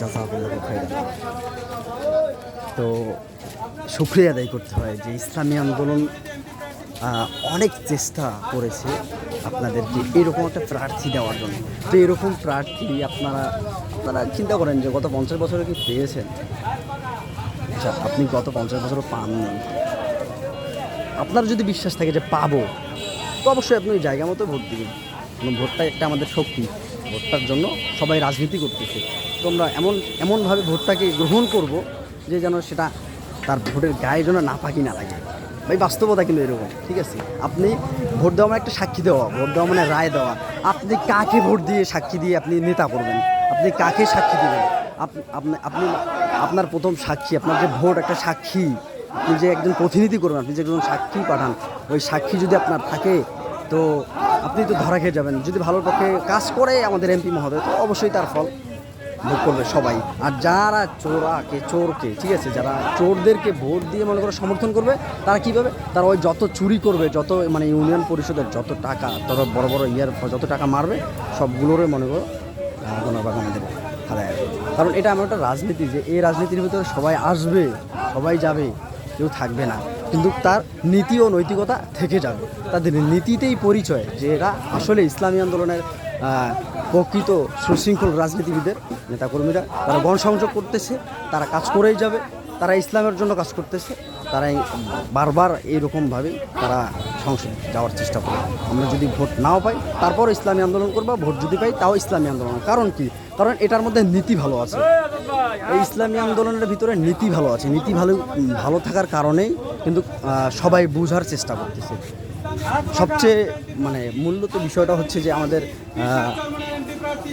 জাজাকুল্লাহ খাইরান তো শুক্রিয়া আদায় করতে হয় যে ইসলামী আন্দোলন অনেক চেষ্টা করেছে আপনাদেরকে এরকম একটা প্রার্থী দেওয়ার জন্য। তো এরকম প্রার্থী আপনারা আপনারা চিন্তা করেন যে গত পঞ্চাশ বছরে কি পেয়েছেন? আচ্ছা আপনি গত পঞ্চাশ বছরও পাননি। আপনার যদি বিশ্বাস থাকে যে পাবো, তো অবশ্যই আপনি জায়গা মতো ভোট দিবেন। ভোটটা একটা আমাদের শক্তি। ভোটটার জন্য সবাই রাজনীতি করতেছে। তো আমরা এমন, এমনভাবে ভোটটাকে গ্রহণ করব যে যেন সেটা তার ভোটের গায়ে যেন না পাকি না লাগে। ভাই, বাস্তবতা কিন্তু এরকম, ঠিক আছে? আপনি ভোট দেওয়া মানে একটা সাক্ষী দেওয়া, ভোট দেওয়া মানে রায় দেওয়া। আপনি কাকে ভোট দিয়ে সাক্ষী দিয়ে আপনি নেতা করবেন? আপনি কাকে সাক্ষী দেবেন? আপনি আপনি আপনি আপনার প্রথম সাক্ষী, আপনার যে ভোট একটা সাক্ষী, আপনি যে একজন প্রতিনিধি করবেন, আপনি যে একজন সাক্ষী পাঠান, ওই সাক্ষী যদি আপনার থাকে তো আপনি তো ধরা খেয়ে যাবেন। যদি ভালোর পক্ষে কাজ করে আমাদের এমপি মহোদয়, তো অবশ্যই তার ফল ভোগ করবে সবাই। আর যারা চোরাকে, চোরকে, ঠিক আছে, যারা চোরদেরকে ভোট দিয়ে মনে করো সমর্থন করবে, তারা কী পাবে তারা ওই যত চুরি করবে, যত মানে ইউনিয়ন পরিষদের যত টাকা, তত বড় বড় ইয়ার যত টাকা মারবে সবগুলোরই মনে করো গণভাগ আমাদের হারায়। কারণ এটা আমার একটা রাজনীতি যে, এই রাজনীতির ভিতরে সবাই আসবে, সবাই যাবে, কেউ থাকবে না। কিন্তু তার নীতি ও নৈতিকতা থেকে যাবে। তাদের নীতিতেই পরিচয় যে এরা আসলে ইসলামী আন্দোলনের প্রকৃত সুশৃঙ্খল রাজনীতিবিদের নেতাকর্মীরা। তারা গণসংযোগ করতেছে, তারা কাজ করেই যাবে, তারা ইসলামের জন্য কাজ করতেছে। তারা এই বারবার এইরকমভাবেই তারা সংসদ যাওয়ার চেষ্টা করে। আমরা যদি ভোট নাও পাই, তারপর ইসলামী আন্দোলন করব, ভোট যদি পাই, তাও ইসলামী আন্দোলন। কারণ কি? কারণ এটার মধ্যে নীতি ভালো আছে। এই ইসলামী আন্দোলনের ভিতরে নীতি ভালো আছে। নীতি ভালো ভালো থাকার কারণেই কিন্তু সবাই বোঝার চেষ্টা করতেছে। সবচেয়ে মানে মূলত বিষয়টা হচ্ছে যে আমাদের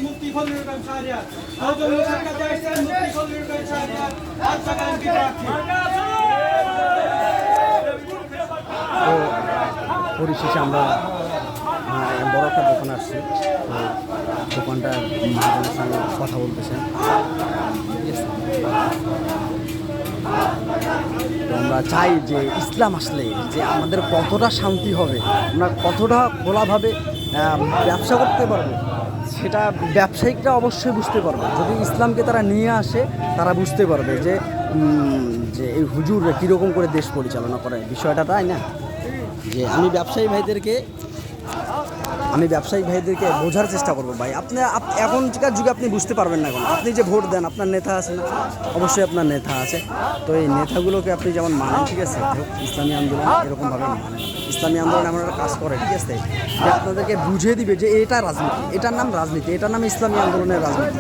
মুক্তি ফজলুল ইসলাম শাহরিয়ার আহত মুশারকা জাইসেন মুক্তি ফজলুল ইসলাম শাহরিয়ার আজকে এমপি প্রার্থী তো পরিশেষে আমরা বড় একটা দোকানে আসছি। দোকানটা মহাজনের সঙ্গে কথা বলতেছেন। আমরা চাই যে ইসলাম আসলে, যে আমাদের কতটা শান্তি হবে, আমরা কতটা খোলাভাবে ব্যবসা করতে পারব, সেটা ব্যবসায়িকরা অবশ্যই বুঝতে পারবে। যদি ইসলামকে তারা নিয়ে আসে, তারা বুঝতে পারবে যে যে এই হুজুর কীরকম করে দেশ পরিচালনা করে। বিষয়টা তাই না? যে আমি ব্যবসায়ী ভাইদেরকে, আমি ব্যবসায়ী ভাইদেরকে বোঝার চেষ্টা করব ভাই। আপনি, আপ- এখনকার যুগে আপনি বুঝতে পারবেন না এখন। আপনি যে ভোট দেন, আপনার নেতা আছে না? অবশ্যই আপনার নেতা আছে। তো এই নেতাগুলোকে আপনি যেমন মানেন, ঠিক আছে? ইসলামী আন্দোলন এরকমভাবে মানেন। ইসলামী আন্দোলন একটা কাজ করে ঠিক আছে? যে আপনাদেরকে বুঝিয়ে দিবে যে এটা রাজনীতি, এটার নাম রাজনীতি, এটার নাম ইসলামী আন্দোলনের রাজনীতি।